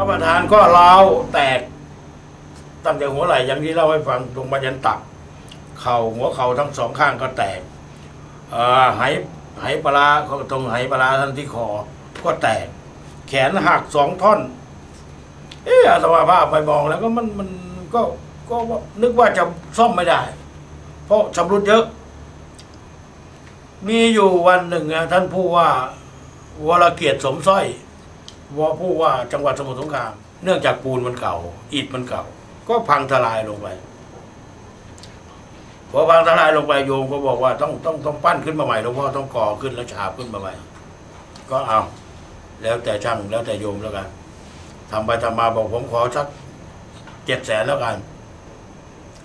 ระประธานก็ร้าแตกตั้งแต่หัวไหล่อย่างที่เล่าให้ฟังตรงมายันตัก เข่าหัวเข่าทั้งสองข้างก็แตกเอ่อไหไหปลาร้าตรงไหปลาทั้งที่คอก็แตก แขนหักสองท่อน เอออาตมาภาพไปมองแล้วก็มันมันก็ก็นึกว่าจะซ่อมไม่ได้ เพราะชำรุดเยอะ มีอยู่วันหนึ่งท่านผู้ว่าวรเกียรติสมสร้อย ว่าผู้ว่าจังหวัดสมุทรสงคราม เนื่องจากปูนมันเก่า อิฐมันเก่า ก็พังทลายลงไปพอพังทลายลงไปโยมก็บอกว่าต้องต้องต้องปั้นขึ้นมาใหม่หลวงพ่อต้องก่อขึ้นแล้วฉาบขึ้นมาใหม่ก็เอา แล้วแต่ช่างแล้วแต่โยมแล้วกันทำไปทำมาบอกผมขอสักเจ็ดแสนแล้วกัน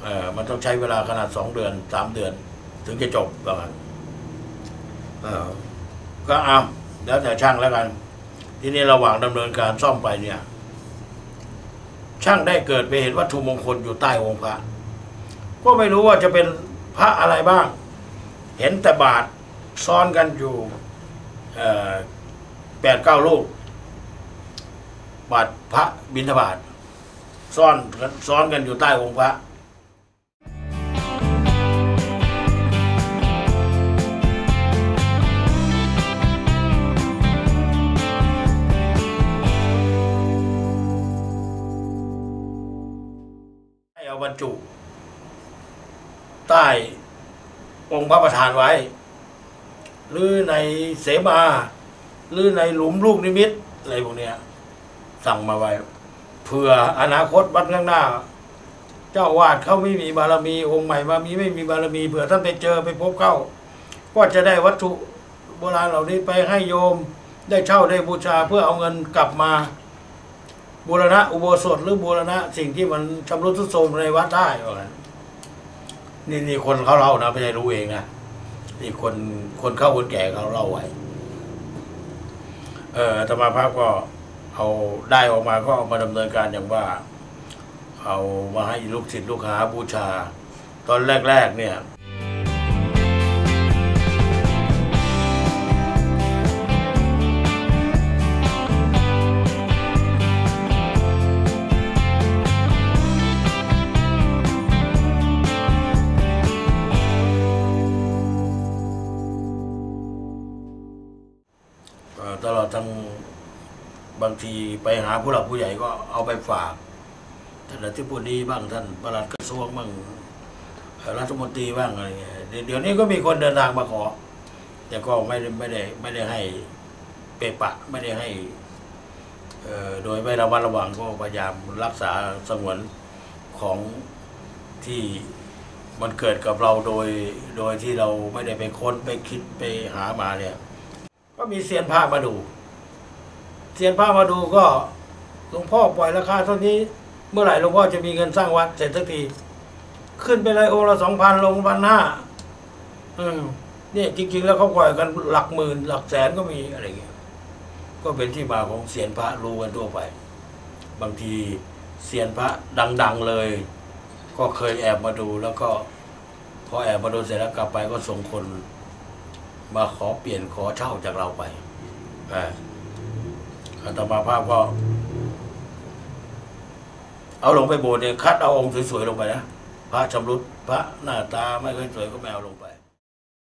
เออมันต้องใช้เวลาขนาดสองเดือนสามเดือน ถึงจะจบแล้วกันเออก็เอาแล้วแต่ช่างแล้วกัน ทีนี้ระหว่างดำเนินการซ่อมไปเนี่ย ช่างได้เกิดไปเห็นวัตถุมงคลอยู่ใต้องค์พระก็ไม่รู้ว่าจะเป็นพระอะไรบ้าง เห็นแต่บาทซ้อนกันอยู่แปดเก้าลูกบาทพระบิณฑบาตซ่อนซ้อนกันอยู่ใต้องค์พระ บรรจุ ใต้องค์พระประธานไว้ หรือในเสมาหรือในหลุมลูกนิมิตอะไรพวกเนี้ย สั่งมาไว้เผื่ออนาคตวันข้างหน้า เจ้าวาดเขาไม่มีบารมีองค์ใหม่มามีไม่มีบารมีเผื่อท่านไปเจอไปพบเข้า ก็จะได้วัตถุโบราณเหล่านี้ไปให้โยมได้เช่าได้บูชาเพื่อเอาเงินกลับมา บูรณะอุโบสถหรือบูรณะสิ่งที่มันชำรุดทรุดโทรมในวัดได้ว่างั้นนี่นี่คนเขาเล่านะไม่ใช่รู้เองนะนี่คนคนเข้าคนแก่เขาเล่าไว้เอออาตมาภาพก็เอาได้ออกมาก็เอามาดำเนินการอย่างว่า เอามาให้ลูกศิษย์ลูกหาบูชา ตอนแรก ๆ เนี่ย ตลอดทั้งบางทีไปหาผู้หลักผู้ใหญ่ก็เอาไปฝากท่านอธิบดีบ้างท่านประหลัดกระทรวงบ้างรัฐมนตรีบ้างอะไรเงี้ยเดี๋ยวนี้ก็มีคนเดินทางมาขอ แต่ก็ไม่ได้ไม่ได้ไม่ได้ให้เปปะไม่ได้ให้เอ่อโดยไม่ระมัดระวังก็พยายามรักษาสงวนของที่มันเกิดกับเราโดยโดยที่เราไม่ได้ไปค้นไปคิดไปหามาเนี่ย ก็มีเซียนพระมาดู เซียนพระมาดูก็หลวงพ่อปล่อยราคาเท่านี้เมื่อไหร่หลวงพ่อจะมีเงินสร้างวัดเสร็จสักทีขึ้นไปเลยองค์ละสองพันลงพันห้าอืมเนี่ยจริงๆ แล้วเขาปล่อยกันหลักหมื่นหลักแสนก็มีอะไรเงี้ยก็เป็นที่มาของเซียนพระรู้กันทั่วไป บางทีเซียนพระดัง ๆเลย ก็เคยแอบมาดูแล้วก็พอแอบมาดูเสร็จแล้วกลับไปก็ส่งคน มาขอเปลี่ยนขอเช่าจากเราไปอัตมาภาพก็ เอาลงไปโบสถ์เนี่ยคัดเอาองค์สวยๆลงไปนะ พระชำรุดพระหน้าตาไม่ค่อยสวยก็ไม่เอาลงไป